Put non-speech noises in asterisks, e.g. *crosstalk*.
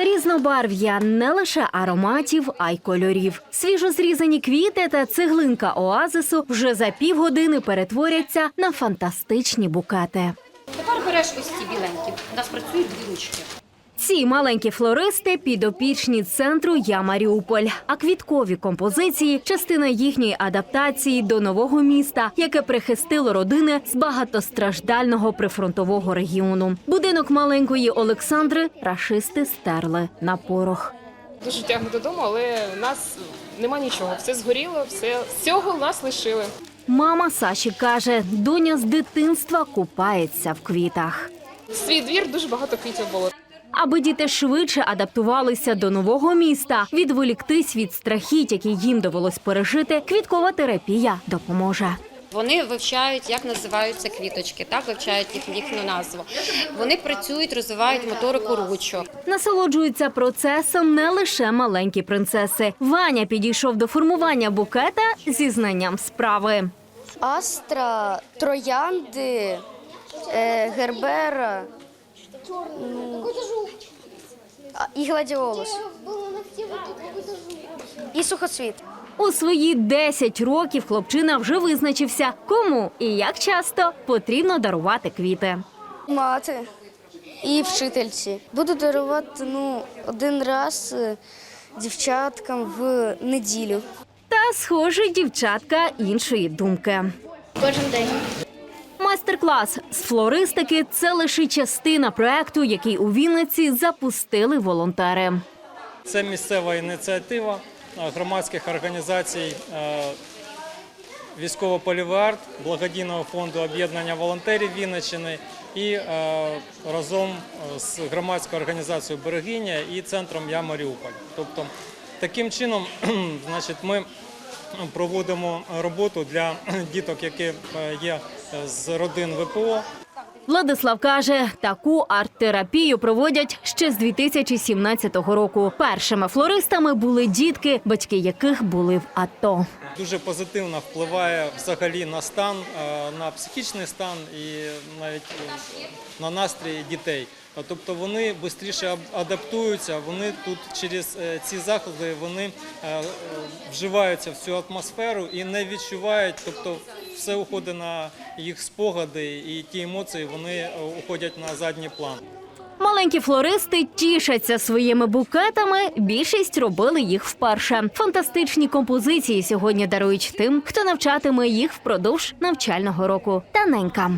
Різнобарв'я не лише ароматів, а й кольорів. Свіжо зрізані квіти та цеглинка оазису вже за півгодини перетворяться на фантастичні букети. Тепер береш ось ці біленькі. У нас працюють дві ручки. Ці маленькі флористи підопічні центру Я Маріуполь. А квіткові композиції частина їхньої адаптації до нового міста, яке прихистило родини з багатостраждального прифронтового регіону. Будинок маленької Олександри рашисти стерли на порох. Дуже тягне додому, але у нас нема нічого. Все згоріло, все з цього нас лишили. Мама Саші каже, доня з дитинства купається в квітах. Свій двір дуже багато квітів було. Аби діти швидше адаптувалися до нового міста, відволіктись від страхіть, які їм довелось пережити, квіткова терапія допоможе. Вони вивчають, як називаються квіточки, так вивчають їх їхню назву. Вони працюють, розвивають моторику ручок. Насолоджуються процесом не лише маленькі принцеси. Ваня підійшов до формування букета зі знанням справи. Астра, троянди, е, гербера ну, а, і гладіолус. І сухоцвіт. У свої 10 років хлопчина вже визначився, кому і як часто потрібно дарувати квіти. Мати і вчительці. Буду дарувати ну, один раз е, дівчаткам в неділю. Та, схоже, дівчатка іншої думки. Кожен день. Майстер-клас з флористики це лише частина проекту, який у Вінниці запустили волонтери. Це місцева ініціатива е, громадських організацій е, військово-польовий арт, благодійного фонду об'єднання волонтерів Вінниччини і е, разом з громадською організацією Берегиня і центром Я Маріуполь. Тобто таким чином, *clears throat* значить, ми проводимо роботу для *clears throat* діток, які є з родин ВПО. Владислав каже, таку арт-терапію проводять ще з 2017 року. Першими флористами були дітки, батьки яких були в АТО. дуже позитивно впливає взагалі на стан, е, на психічний стан і навіть е, на настрій дітей. Тобто вони швидше адаптуються, вони тут через е, ці заходи вони вживаються в цю атмосферу і не відчувають, тобто все уходить на їх спогади і ті емоції вони е, уходять на задній план. Маленькі флористи тішаться своїми букетами. Більшість робили їх вперше. Фантастичні композиції сьогодні дарують тим, хто навчатиме їх впродовж навчального року. Таненька.